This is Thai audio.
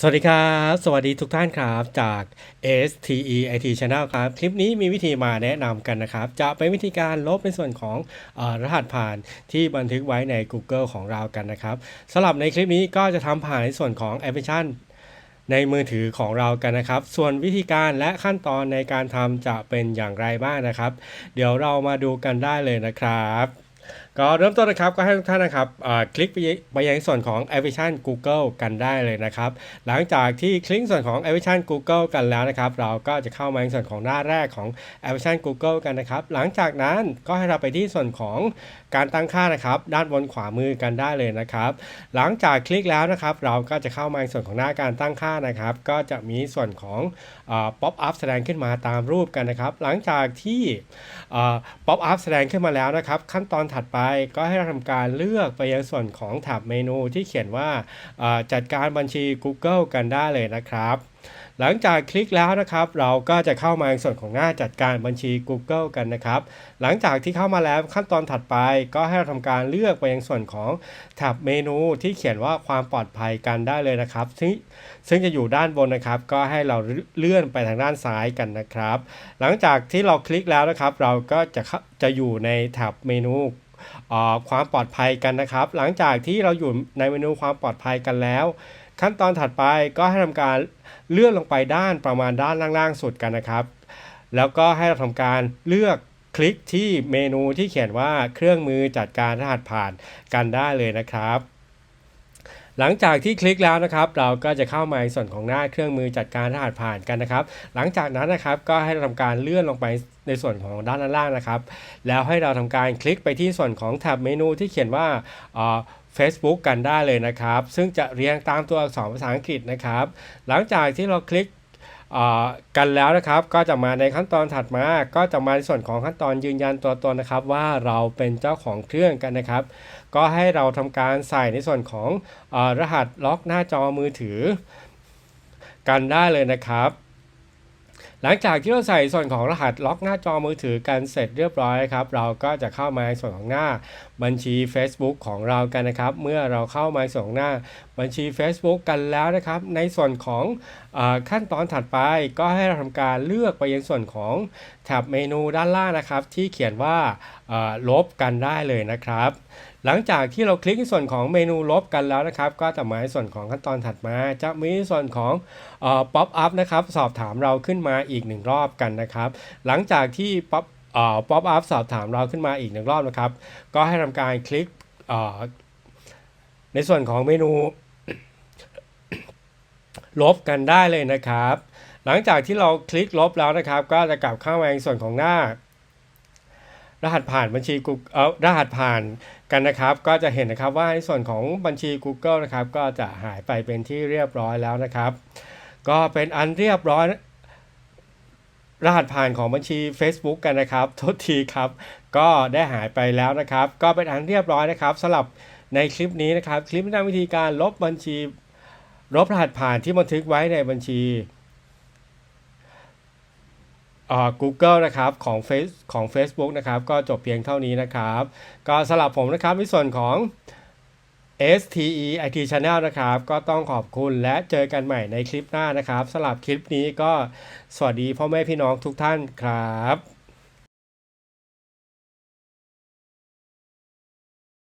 สวัสดีครับ สวัสดีทุกท่านครับจาก STE IT Channel ครับ คลิปนี้มีวิธีมาแนะนำกันนะครับ จะเป็นวิธีการลบในส่วนของอรหัสผ่านที่บันทึกไว้ใน Google ของเรากันนะครับสำหรับในคลิปนี้ก็จะทำผ่านในส่วนของแอปพลิเคชันในมือถือของเรากันนะครับ ส่วนวิธีการและขั้นตอนในการทำจะเป็นอย่างไรบ้างนะครับ เดี๋ยวเรามาดูกันได้เลยนะครับ ก็เริ่มต้นนะครับก็ให้ทุกท่านนะครับคลิกไปไปยังส่วนของแอปพลิเคชัน Google กันได้เลยนะครับ หลังจากที่คลิกส่วนของแอปพลิเคชัน Google กันแล้วนะครับ เราก็จะเข้ามาในส่วนของหน้าแรกของแอปพลิเคชัน Google กันนะครับ หลังจากนั้นก็ให้เราไปที่ส่วนของการตั้งค่านะครับ ด้านบนขวามือกันได้เลยนะครับ หลังจากคลิกแล้วนะครับ เราก็จะเข้ามาในส่วนของหน้าการตั้งค่านะครับ ก็จะมีส่วนของป๊อปอัพแสดงขึ้นมาตามรูปกันนะครับ หลังจากที่ป๊อปอัพแสดงขึ้นมาแล้วนะครับ ขั้นตอนถัดไปก็ให้เราทำการเลือกไปยังส่วนของแถบเมนูที่เขียนว่าจัดการบัญชี Google กันได้เลยนะครับหลังจากคลิกแล้วนะครับ เราก็จะเข้ามาในส่วนของหน้าจัดการบัญชี Google กันนะครับ หลังจากที่เข้ามาแล้วขั้นตอนถัดไป ก็ให้เราทำการเลือกไปยังส่วนของแท็บเมนูที่เขียนว่าความปลอดภัยกันได้เลยนะครับ ซึ่งซึ่งจะอยู่ด้านบนนะครับ ก็ให้เราเลื่อนไปทางด้านซ้ายกันนะครับ หลังจากที่เราคลิกแล้วนะครับ เราก็จะจะอยู่ในแท็บเมนู ความปลอดภัยกันนะครับ หลังจากที่เราอยู่ในเมนูความปลอดภัยกันแล้ว ขั้นตอนถัดไปก็ให้ทำการเลื่อนลงไปด้านประมาณด้านล่างๆสุดกันนะครับ แล้วก็ให้เราทำการเลือกคลิกที่เมนูที่เขียนว่าเครื่องมือจัดการรหัสผ่านกันได้เลยนะครับ หลังจากที่คลิกแล้วนะครับเราก็จะเข้ามาในส่วนของหน้าเครื่องมือจัดการรหัสผ่านกันนะครับ หลังจากนั้นนะครับก็ให้เราทำการเลื่อนลงไปในส่วนของด้านล่างนะครับ แล้วให้เราทำการคลิกไปที่ส่วนของแท็บเมนูที่เขียนว่าเอ่อ Facebook กันได้เลยนะครับ ซึ่งจะเรียงตามตัวอักษรภาษาอังกฤษนะครับ หลังจากที่เราคลิก กันแล้วนะครับก็จะมาในขั้นตอนถัดมา ก็จะมาในส่วนของขั้นตอนยืนยันตัวตนนะครับ ว่าเราเป็นเจ้าของเครื่องกันนะครับ ก็ให้เราทำการใส่ในส่วนของอรหัสล็อกหน้าจอมือถือ กันได้เลยนะครับ หลังจากที่เราใส่ส่วนของรหัสล็อกหน้าจอมือถือกันเสร็จเรียบร้อยครับ เราก็จะเข้ามาในส่วนของหน้าบัญชี Facebook ของเรากันนะครับ เมื่อเราเข้ามาส่วนของหน้าบัญชี Facebook กันแล้วนะครับ ในส่วนของอขั้นตอนถัดไปก็ให้เราทำการเลือกไปยังส่วนของแท็บเมนูด้านล่างนะครับ ที่เขียนว่าลบกันได้เลยนะครับ หลังจากที่เราคลิกในส่วนของเมนูลบกันแล้วนะครับ ก็จะมาในส่วนของขั้นตอนถัดมาจะมีส่วนของป๊อปอัพนะครับ สอบถามเราขึ้นมาอีกหนึ่งรอบกันนะครับ หลังจากที่ป๊อปป๊อปอัพสอบถามเราขึ้นมาอีกหนึ่งรอบนะครับ ก็ให้ทำการคลิกในส่วนของเมนูลบกันได้เลยนะครับ หลังจากที่เราคลิกลบแล้วนะครับ ก็จะกลับเข้ามาในส่วนของหน้า รหัสผ่านบัญชี Google เออรหัสผ่านกันนะครับ ก็จะเห็นนะครับว่าในส่วนของบัญชี Google นะครับ ก็จะหายไปเป็นที่เรียบร้อยแล้วนะครับ ก็เป็นอันเรียบร้อย รหัสผ่านของบัญชี Facebook กันนะครับทษทีครับ ก็ได้หายไปแล้วนะครับ ก็เป็นอันเรียบร้อยนะครับสำหรับในคลิปนี้นะครับ คลิปแนะนำวิธีการลบบัญชีลบรหัสผ่านที่บันทึกไว้ในบัญชี Google นะครับของ Face ของ Facebook นะครับก็จบเพียงเท่านี้นะครับ ก็สำหรับผมนะครับในส่วนของ STE IT Channel นะครับ ก็ต้องขอบคุณและเจอกันใหม่ในคลิปหน้านะครับสำหรับคลิปนี้ก็สวัสดีพ่อแม่พี่น้องทุกท่านครับ